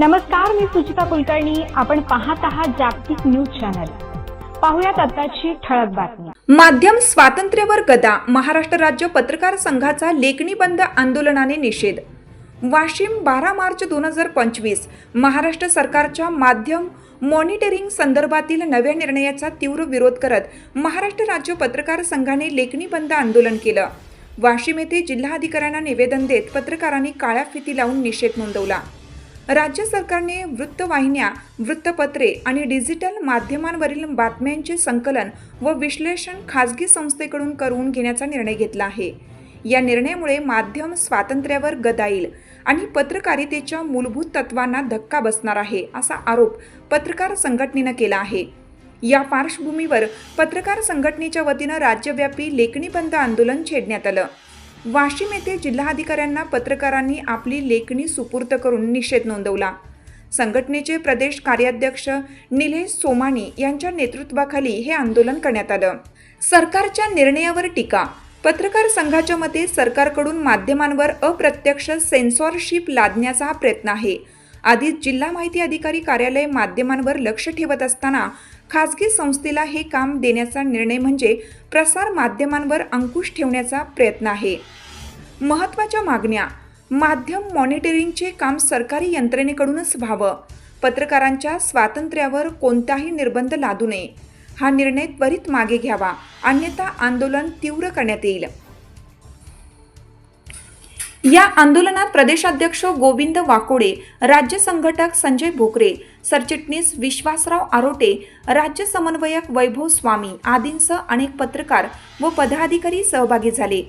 नमस्कार मी सुचिता कुलकर्णी. आपण पाहत आहात जागतिक न्यूज चॅनल. पाहुयात आताची ठळक बातमी. माध्यम स्वातंत्र्यावर गदा. महाराष्ट्र राज्य पत्रकार संघाचा लेखणी बंद आंदोलनाने निषेध. वाशिम बारा मार्च दोन हजार पंचवीस. महाराष्ट्र सरकारच्या माध्यम मॉनिटरिंग संदर्भातील नव्या निर्णयाचा तीव्र विरोध करत महाराष्ट्र राज्य पत्रकार संघाने लेखणी बंद आंदोलन केलं. वाशिम येथे जिल्हाधिकाऱ्यांना निवेदन देत पत्रकारांनी काळ्या फिती लावून निषेध नोंदवला. राज्य सरकारने वृत्तवाहिन्या वृत्तपत्रे आणि डिजिटल माध्यमांवरील बातम्यांचे संकलन व विश्लेषण खाजगी संस्थेकडून करून घेण्याचा निर्णय घेतला आहे. या निर्णयामुळे माध्यम स्वातंत्र्यावर गदा येईल आणि पत्रकारितेच्या मूलभूत तत्वांना धक्का बसणार आहे असा आरोप पत्रकार संघटनेनं केला आहे. या पार्श्वभूमीवर पत्रकार संघटनेच्या वतीनं राज्यव्यापी लेखणी बंद आंदोलन छेडण्यात आलं. वाशिम येथे जिल्हाधिकाऱ्यांना पत्रकारांनी आपली लेखणी सुपूर्द करून निषेध नोंदवला. संघटनेचे प्रदेश कार्याध्यक्ष निलेश सोमाणी यांच्या नेतृत्वाखाली हे आंदोलन करण्यात आलं. सरकारच्या निर्णयावर टीका. पत्रकार संघाच्या मते सरकारकडून माध्यमांवर अप्रत्यक्ष सेन्सॉरशिप लादण्याचा हा प्रयत्न आहे. आधीच जिल्हा माहिती अधिकारी कार्यालय माध्यमांवर लक्ष ठेवत असताना खासगी संस्थेला हे काम देण्याचा निर्णय म्हणजे प्रसार माध्यमांवर अंकुश ठेवण्याचा प्रयत्न आहे. महत्त्वाच्या मागण्या. माध्यम मॉनिटरिंगचे काम सरकारी यंत्रणेकडूनच व्हावं. पत्रकारांच्या स्वातंत्र्यावर कोणताही निर्बंध लादू नये. हा निर्णय त्वरित मागे घ्यावा. अन्यथा आंदोलन तीव्र करण्यात येईल. या आंदोलनात प्रदेशाध्यक्ष गोविंद वाकोडे राज्य संघटक संजय भोकरे सरचिटणीस विश्वासराव आरोटे राज्य समन्वयक वैभव स्वामी आदींसह अनेक पत्रकार व पदाधिकारी सहभागी झाले.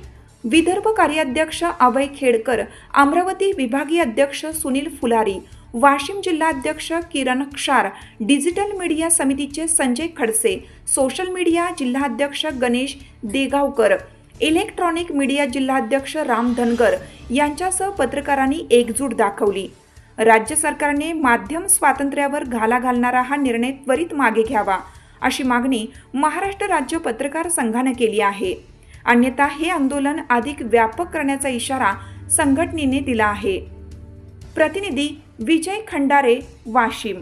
विदर्भ कार्याध्यक्ष अभय खेडकर अमरावती विभागीय अध्यक्ष सुनील फुलारी वाशिम जिल्हाध्यक्ष किरण क्षार डिजिटल मीडिया समितीचे संजय खडसे सोशल मीडिया जिल्हाध्यक्ष गणेश देगावकर इलेक्ट्रॉनिक मीडिया जिल्हाध्यक्ष राम धनगर यांच्यासह पत्रकारांनी एकजूट दाखवली. राज्य सरकारने माध्यम स्वातंत्र्यावर घाला घालणारा हा निर्णय त्वरित मागे घ्यावा अशी मागणी महाराष्ट्र राज्य पत्रकार संघानं केली आहे. अन्यथा हे आंदोलन अधिक व्यापक करण्याचा इशारा संघटनेने दिला आहे. प्रतिनिधी विजय खंडारे वाशिम.